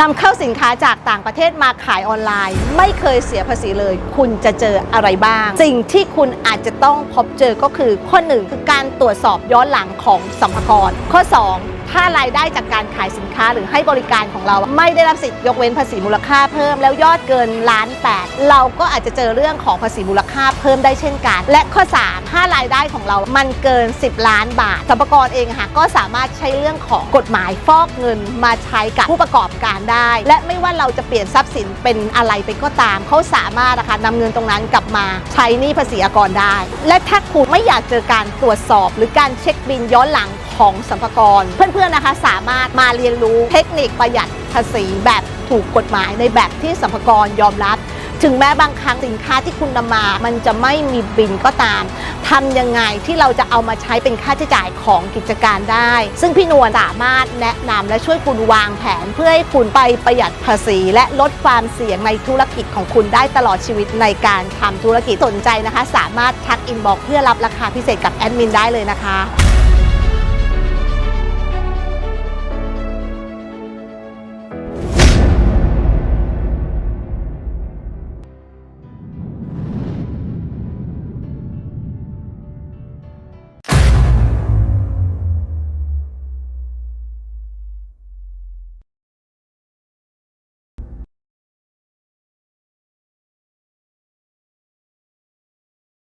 นำเข้าสินค้าจากต่างประเทศมาขายออนไลน์ ไม่เคยเสียภาษีเลย คุณจะเจออะไรบ้าง สิ่งที่คุณอาจจะต้องพบเจอก็คือ ข้อหนึ่งคือการตรวจสอบย้อนหลังของสัมภาระข้อ 2 ถ้ารายได้จากการขายสินค้าหรือให้บริการของเรา ไม่ได้รับสิทธิ์ยกเว้นภาษีมูลค่าเพิ่ม แล้วยอดเกินล้านแปดเราก็อาจจะเจอเรื่องของภาษีมูลค่าเพิ่มได้เช่นกัน และข้อ 3 ถ้ารายได้ของเรามันเกิน 10 ล้านบาทสัมภากรเองค่ะก็สามารถใช้เรื่องของกฎหมายฟอกเงินมาใช้กับผู้ประกอบการได้ และไม่ว่าเราจะเปลี่ยนทรัพย์สินเป็นอะไรไปก็ตามเขาสามารถนะคะนำเงินตรงนั้นกลับมาใช้หนี้ภาษีอากรได้ และถ้าคุณไม่อยากเจอการตรวจสอบ หรือการเช็คบินย้อนหลัง ของสัมภากร เพื่อนๆนะคะสามารถมาเรียนรู้เทคนิคประหยัดภาษีแบบถูกกฎหมายในแบบที่สัมภากรยอมรับ ถึงแม้บางครั้งสินค้าที่คุณนำมา มันจะไม่มีบินก็ตามทำยังไงที่เราจะเอามาใช้เป็นค่าใช้จ่ายของกิจการได้ ซึ่งพี่นวลสามารถแนะนำและช่วยคุณวางแผน เพื่อให้คุณไปประหยัดภาษี และลดความเสี่ยงในธุรกิจของคุณได้ตลอดชีวิตในการทำธุรกิจสนใจนะคะ สามารถทักอินบอกเพื่อรับราคาพิเศษกับแอดมินได้เลยนะคะ